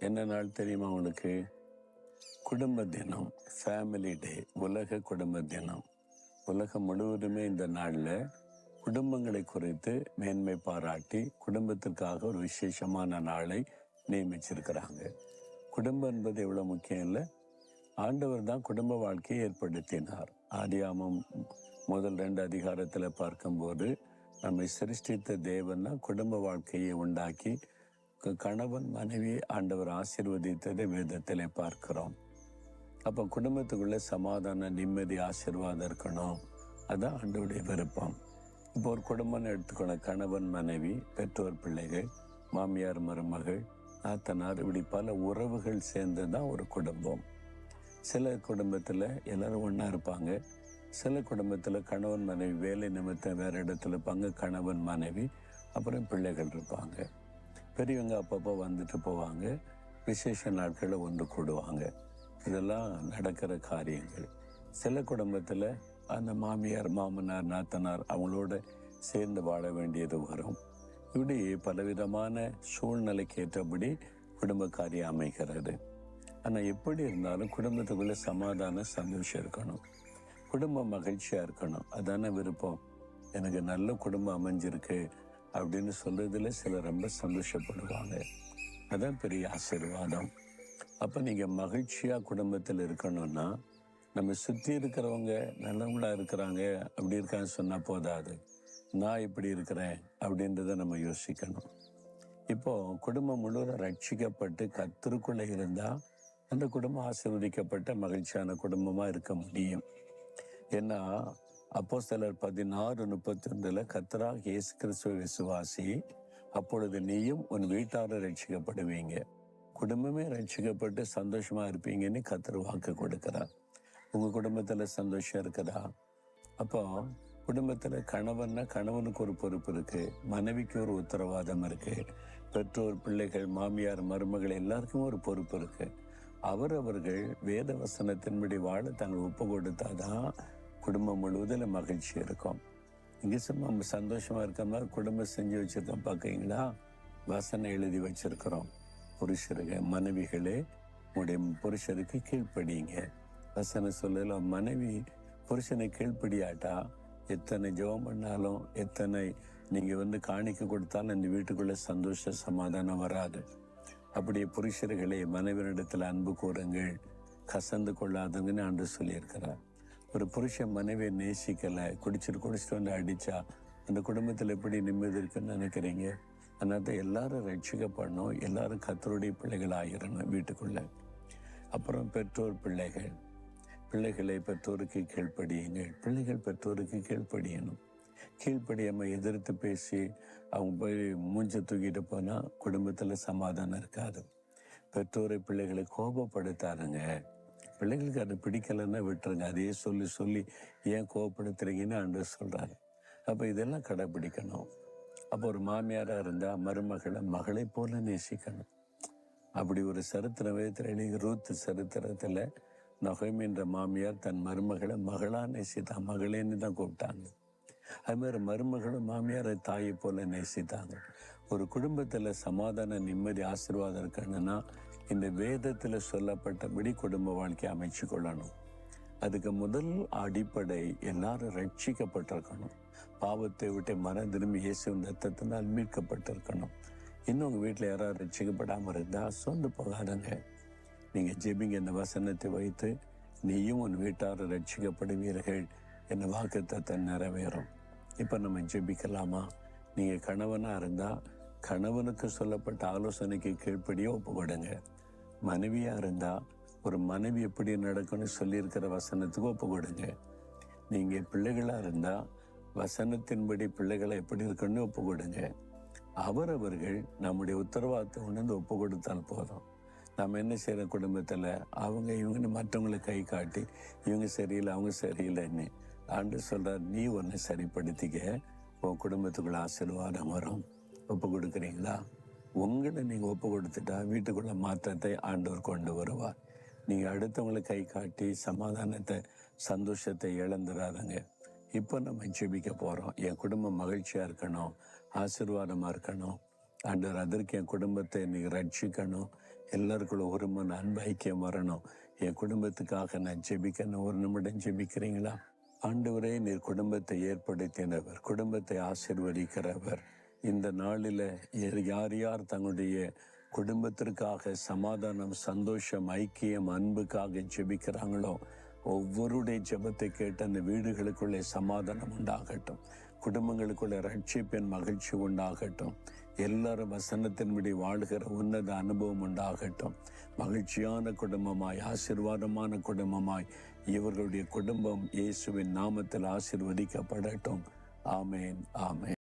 என்ன நாள் தெரியுமா உனக்கு? குடும்ப தினம் ஃபேமிலி டே உலக குடும்ப தினம். உலகம் முழுவதுமே இந்த நாளில் குடும்பங்களை குறித்து மேன்மை பாராட்டி குடும்பத்திற்காக ஒரு விசேஷமான நாளை நியமிச்சிருக்கிறாங்க. குடும்பம் என்பது எவ்வளோ முக்கியம் இல்லை? ஆண்டவர் தான் குடும்ப வாழ்க்கையை ஏற்படுத்தினார். ஆதியாமம் முதல் ரெண்டு அதிகாரத்தில் பார்க்கும்போது நம்மை சிருஷ்டித்த தேவன் தான் குடும்ப வாழ்க்கையை உண்டாக்கி கணவன் மனைவி ஆண்டவர் ஆசிர்வதித்ததை வேதத்தில் பார்க்கிறோம். அப்போ குடும்பத்துக்குள்ள சமாதான நிம்மதி ஆசீர்வாதம் இருக்கணும். அதுதான் ஆண்டவுடைய விருப்பம். இப்போ ஒரு குடும்பம்னு எடுத்துக்கணும் கணவன் மனைவி பெற்றோர் பிள்ளைகள் மாமியார் மருமகள் நாத்தனார் இப்படி பல உறவுகள் சேர்ந்து தான் ஒரு குடும்பம். சில குடும்பத்தில் எல்லாரும் ஒன்றா இருப்பாங்க. சில குடும்பத்தில் கணவன் மனைவி வேலை நிமித்தம் வேறு இடத்துல இருப்பாங்க. கணவன் மனைவி அப்புறம் பிள்ளைகள் இருப்பாங்க. பெரியவங்க அப்பப்போ வந்துட்டு போவாங்க. விசேஷ நாட்களில் ஒன்று கூடுவாங்க. இதெல்லாம் நடக்கிற காரியங்கள். சில குடும்பத்தில் அந்த மாமியார் மாமனார் நாத்தனார் அவங்களோட சேர்ந்து வாழ வேண்டியது வரும். இப்படி பலவிதமான சூழ்நிலைக்கு ஏற்றபடி குடும்ப காரியம் அமைகிறது. ஆனால் எப்படி இருந்தாலும் குடும்பத்துக்குள்ளே சமாதானம் சந்தோஷம் இருக்கணும். குடும்பம் மகிழ்ச்சியாக இருக்கணும். அதானே விருப்பம். எனக்கு நல்ல குடும்பம் அமைஞ்சிருக்கு. அப்படின்னு சொல்றதுல சிலர் ரொம்ப சந்தோஷப்படுவாங்க. அதான் பெரிய ஆசீர்வாதம். அப்போ நீங்கள் மகிழ்ச்சியாக குடும்பத்தில் இருக்கணும்னா நம்ம சுற்றி இருக்கிறவங்க நல்லவங்களாக இருக்கிறாங்க அப்படி இருக்கான்னு சொன்னால் போதாது. நான் இப்படி இருக்கிறேன் அப்படின்றத நம்ம யோசிக்கணும். இப்போ குடும்பம் முழுவதும் ரட்சிக்கப்பட்டு கத்திற்குள்ள இருந்தால் அந்த குடும்பம் ஆசீர்வதிக்கப்பட்ட மகிழ்ச்சியான குடும்பமாக இருக்க முடியும். ஏன்னா அப்போ சிலர் பதினாறு முப்பத்தி ஒன்றுல கத்தராக இயேசு கிறிஸ்துவ விசுவாசி அப்பொழுது நீயும் உன் வீட்டாரும் ரட்சிக்கப்படுவீங்க குடும்பமே ரட்சிக்கப்பட்டு சந்தோஷமா இருப்பீங்கன்னு கத்தர் வாக்கு கொடுக்கிறார். உங்க குடும்பத்துல சந்தோஷம் இருக்குதா? அப்போ குடும்பத்துல கணவன்னா கணவனுக்கு ஒரு பொறுப்பு இருக்கு மனைவிக்கு ஒரு உத்தரவாதம் இருக்கு பெற்றோர் பிள்ளைகள் மாமியார் மருமகள் எல்லாருக்கும் ஒரு பொறுப்பு இருக்கு. அவரவர்கள் வேத வசனத்தின்படி வாழ தாங்கள் ஒப்பு கொடுத்தாதான் குடும்பம் முழுவதில் மகிழ்ச்சி இருக்கும். இங்கே சும்மா சந்தோஷமாக சந்தோஷமா இருக்க மாதிரி குடும்பம் செஞ்சு வச்சிருக்கோம் பார்க்கீங்களா வசனம் எழுதி வச்சிருக்கிறோம். புருஷருங்க மனைவிகளே உடைய புருஷருக்கு கீழ்ப்படியுங்க வசன சொல்லல மனைவி புருஷனை கீழ்ப்படியாட்டா? எத்தனை ஜெபம் பண்ணாலும் எத்தனை நீங்க வந்து காணிக்க கொடுத்தாலும் இந்த வீட்டுக்குள்ள சந்தோஷ சமாதானம் வராது. அப்படியே புருஷர்களே மனைவியிடத்தில் அன்பு கூறுங்கள். கசந்து கொள்ளாதுங்கன்னு அன்று சொல்லியிருக்கிறார். ஒரு புருஷன் மனைவியை நேசிக்கலை குடிச்சிட்டு குடிச்சிட்டு வந்து அடித்தா அந்த குடும்பத்தில் எப்படி நிம்மதி இருக்குன்னு நினைக்கிறீங்க? அதனால எல்லாரும் ரட்சிக்கப்படணும் எல்லாரும் கத்தருடைய பிள்ளைகள் ஆகிடணும் வீட்டுக்குள்ள. அப்புறம் பெற்றோர் பிள்ளைகள். பிள்ளைகளை பெற்றோருக்கு கீழ்ப்படியுங்கள். பிள்ளைகள் பெற்றோருக்கு கீழ்ப்படியணும். கீழ்ப்படியாமல் எதிர்த்து பேசி அவங்க போய் மூஞ்ச தூக்கிட்டு போனால் குடும்பத்தில் சமாதானம் இருக்காது. பெற்றோரை பிள்ளைகளை கோபப்படுத்தாருங்க பிள்ளைங்களுக்கு அது பிடிக்கலைன்னா விட்டுருங்க. அதையே சொல்லி சொல்லி ஏன் கோபப்படுத்துறீங்கன்னு அன்று சொல்கிறாங்க அப்போ இதெல்லாம் கடைப்பிடிக்கணும் அப்போ ஒரு மாமியாராக இருந்தால் மருமகளை மகளை போல நேசிக்கணும். அப்படி ஒரு சரித்திர வேதத்தில் ரூத் சரித்திரத்தில் நகைமின்ற மாமியார் தன் மருமகளை மகளா நேசித்தா மகளேன்னு தான் கூப்பிட்டாங்க. அது மாதிரி மருமகளும் மாமியாரை தாயை போல நேசித்தாங்க. ஒரு குடும்பத்தில் சமாதான நிம்மதி ஆசீர்வாதம் இருக்கணும்னா இந்த வேதத்தில் சொல்லப்பட்டபடி குடும்ப வாழ்க்கையை அமைச்சு கொள்ளணும் அதுக்கு முதல் அடிப்படை எல்லாரும் ரட்சிக்கப்பட்டிருக்கணும். பாவத்தை விட்டு மன திரும்பி இயேசுவின் ரத்தத்தினால் மீட்கப்பட்டிருக்கணும். இன்னும் உங்கள் வீட்டில் யாராவது ரட்சிக்கப்படாமல் இருந்தால் சொந்து போகாதங்க. நீங்கள் ஜெபிங்க இந்த வசனத்தை வைத்து நீயும் உன் வீட்டார் ரட்சிக்கப்படுவீர்கள் என்ற வாக்குத்தத்தை நிறைவேறும். இப்போ நம்ம ஜெபிக்கலாமா? நீங்கள் கணவனாக இருந்தால் கணவனுக்கு சொல்லப்பட்ட ஆலோசனைக்கு கீழ்ப்படியே ஒப்புக்கொடுங்க. மனைவியாக மனைவியா இருந்தா ஒரு மனைவி எப்படி நடக்கும்னு சொல்லியிருக்கிற வசனத்துக்கு ஒப்பு கொடுங்க நீங்க பிள்ளைகளா இருந்தா வசனத்தின்படி பிள்ளைகளை எப்படி இருக்குன்னு ஒப்புக்கொடுங்க. அவரவர்கள் நம்முடைய உத்தரவாதத்தை உணர்ந்து ஒப்பு கொடுத்தால் போதும். நம்ம என்ன செய்யற குடும்பத்தில்? அவங்க இவங்கன்னு மற்றவங்களை கை காட்டி இவங்க சரியில்லை அவங்க சரியில்லைன்னு ஆண்டு சொல்றார் நீ ஒன்று சரிப்படுத்திக்க. உன் குடும்பத்துக்குள்ள ஆசீர்வாதம் வரும். ஒப்பு கொடுக்குறீங்களா உங்களை நீங்கள் ஒப்பு கொடுத்துட்டா வீட்டுக்குள்ள மாற்றத்தை ஆண்டவர் கொண்டு வருவார். நீங்கள் அடுத்தவங்களை கை காட்டி சமாதானத்தை சந்தோஷத்தை இழந்துடாதங்க இப்போ நம்ம ஜெபிக்க போகிறோம் என் குடும்பம் மகிழ்ச்சியாக இருக்கணும். ஆசீர்வாதமாக இருக்கணும். ஆண்டவர் அதற்கு என் குடும்பத்தை நீங்கள் ரட்சிக்கணும். எல்லாருக்குள்ள ஒரு அன்பு ஐக்கியம் வரணும். என் குடும்பத்துக்காக நான் ஜெபிக்கணும். ஒரு நிமிடம் ஜெபிக்கிறீங்களா? ஆண்டவரே நீர் குடும்பத்தை ஏற்படுத்தினவர். குடும்பத்தை ஆசிர்வதிக்கிறவர். இந்த நாளில் யார் யார் தங்களுடைய குடும்பத்திற்காக சமாதானம் சந்தோஷம் ஐக்கியம் அன்புக்காக ஜெபிக்கிறாங்களோ ஒவ்வொருடைய ஜெபத்தை கேட்டு அந்த வீடுகளுக்குள்ளே சமாதானம் உண்டாகட்டும். குடும்பங்களுக்குள்ளே ரட்சிப்பின் மகிழ்ச்சி உண்டாகட்டும். எல்லாரும் வசனத்தின்படி வாழ்கிற உன்னத அனுபவம் உண்டாகட்டும். மகிழ்ச்சியான குடும்பமாய் ஆசிர்வாதமான குடும்பமாய் இவர்களுடைய குடும்பம் இயேசுவின் நாமத்தில் ஆசிர்வதிக்கப்படட்டும். ஆமேன் ஆமேன்.